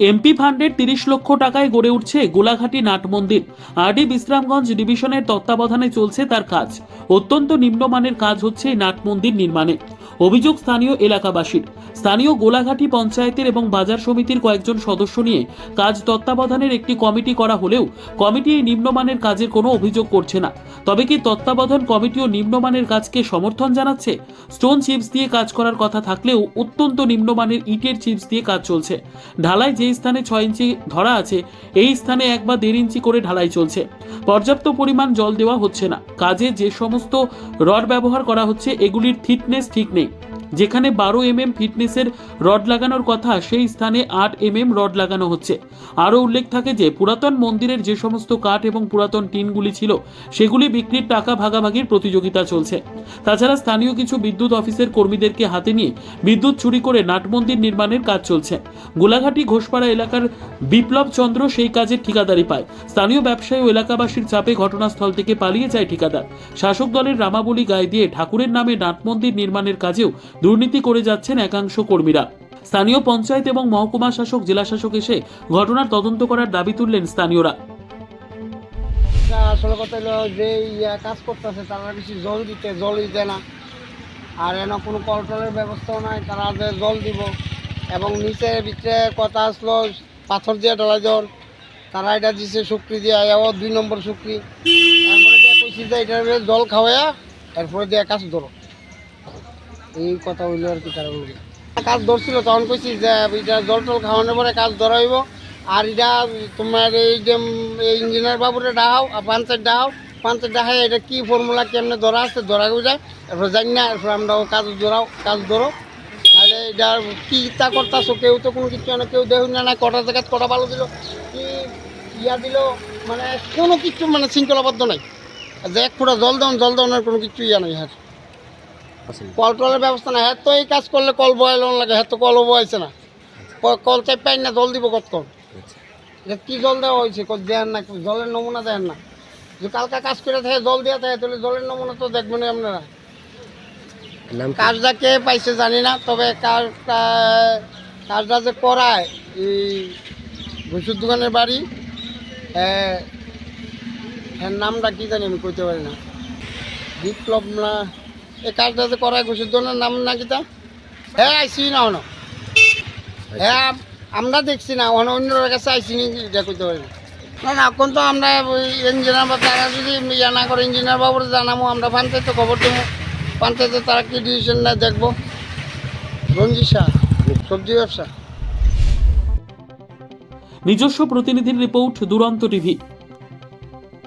MP ফান্ডের তিরিশ লক্ষ টাকায় গড়ে উঠছে গোলাঘাটি নাট মন্দির। আরডি বিশ্রামগঞ্জ ডিভিশনের তত্ত্বাবধানে চলছে তার কাজ। অত্যন্ত নিম্নমানের কাজ হচ্ছে নাট মন্দির নির্মাণে। অভিযোগ স্থানীয় এলাকাবাসীর। স্থানীয় গোলাঘাটি পঞ্চায়েতের এবং বাজার সমিতির কয়েকজন সদস্য নিয়ে কাজ তত্ত্বাবধানের একটি কমিটি করা হলেও কমিটি এই নিম্নমানের কাজের কোনো অভিযোগ করছে না। তবে কি তত্ত্বাবধান কমিটিও নিম্নমানের কাজকে সমর্থন জানাচ্ছে? স্টোন চিপস দিয়ে কাজ করার কথা থাকলেও অত্যন্ত নিম্নমানের ইটের চিপস দিয়ে কাজ চলছে। ঢালাই যে স্থানে ছয় ইঞ্চি ধরা আছে, এই স্থানে এক বা দেড় ইঞ্চি করে ঢালাই চলছে। পর্যাপ্ত পরিমাণ জল দেওয়া হচ্ছে না। কাজে যে সমস্ত রড ব্যবহার করা হচ্ছে, এগুলির থিকনেস ঠিক নেই। যেখানে বারো এম এম ফিটনেসের রড লাগানোর কথা, সেই স্থানে আট এম এম রড লাগানো হচ্ছে। আরও উল্লেখ থাকে যে, পুরাতন মন্দিরের যে সমস্ত কাঠ এবং পুরাতন টিনগুলি ছিল, সেগুলি বিক্রির টাকা ভাগাভাগির প্রতিযোগিতা চলছে। তাছাড়া স্থানীয় কিছু বিদ্যুৎ অফিসের কর্মীদেরকে হাতে নিয়ে বিদ্যুৎ চুরি করে নাটমন্দির নির্মাণের কাজ চলছে। গোলাঘাটি ঘোষপাড়া এলাকার বিপ্লব চন্দ্র সেই কাজের ঠিকাদারি পায়। স্থানীয় ব্যবসায়ী ও এলাকাবাসীর চাপে ঘটনাস্থল থেকে পালিয়ে যায় ঠিকাদার। শাসক দলের রামাবলী গায়ে দিয়ে ঠাকুরের নামে নাটমন্দির নির্মাণের কাজেও দুর্নীতি করে যাচ্ছেন একাংশ কর্মীরা। স্থানীয় পঞ্চায়েত এবং মহকুমা শাসক, জেলা শাসক এসে ঘটনার তদন্ত করার দাবি তুললেন স্থানীয়রা। আসলে কথা হলো যে কাজ করতেছে, তারা বেশি জল দিতে জল দিতে না। আর এন কোনো কলটলের ব্যবস্থাও নাই, তারা যে জল দিব। এবং নিচে ভিতরে কথা আসলো, পাথর দিয়ে ঢালা জল তারা এটা দিছে শুক্রি দিয়ে, এও দুই নম্বর শুক্রি। এরপরে দিয়ে কইছি যে এটা জল খাওয়াইয়া এরপরে দিয়ে কাজ ধরো। এই কথা হইল আর কি তারা বলবে কাজ ধরছিল, তখন কইছি যে এটা জল টল খাওয়ানোর পরে কাজ ধরা হইব। আর এটা তোমার এই যে ইঞ্জিনিয়ার বাবুরে ডাহাও, আর পাঞ্চের ডাহাও। পাঞ্চের ডাহাই এটা কি ফর্মুলা কেমনে ধরা আছে, ধরা যায় এরপর জানি না, এরপর আমরা কাজ ধরাও, কাজ ধরো। তাহলে এটা কি ইচ্ছা করতেছো, কেউ তো কোনো কিছু না কেউ দেখুন না না, কটা জায়গায় কটা ভালো দিল, কি ইয়া দিল মানে কোনো কিছু মানে শৃঙ্খলাবদ্ধ নাই। যে এক ফোঁটা জল দেওয়ান জল দেওয়ানোর কোনো কিছু ইয়া নাই হ্যাঁ কল টলের ব্যবস্থা নাই। হ্যাঁ তো এই কাজ করলে কল বয়ালো লাগে। হ্যাঁ তো কলও বয়াইছে না। কল চাই পাই না জল দিব কতক্ষণ এটা কি জল দেওয়া হয়েছে কল দেন না জলের নমুনা দেন না। যে কালকা কাজ করে থাকে জল দেওয়া থাকে তাহলে জলের নমুনা তো দেখবেন আপনারা। কাজটা কে পাইছে জানি না তবে কাজ কা- কাজটা যে করায় এই ঘুষুর দোকানের বাড়ি হ্যাঁ হ্যাঁ নামটা কি জানি আমি কইতে পারি না। বিপ্লব না এই কাজটা যে করায় ঘুষুর নাম না কিতা হ্যাঁ আইসি না হনো হ্যাঁ আমরা দেখছি না অন্য অন্যের কাছে আইসি নি, এটা করতে পারি না। না না, এখন তো আমরা ইঞ্জিনিয়ার বা তারা যদি ইয়া না করে ইঞ্জিনিয়ার বাবুরে জানাব আমরা পঞ্চায়েতে খবর দেবো পঞ্চায়েতে তারা কি ডিসিশন নেয় দেখব। রঞ্জি শাহ, সবজি ব্যবসা। নিজস্ব প্রতিনিধির রিপোর্ট দুরন্ত টিভি।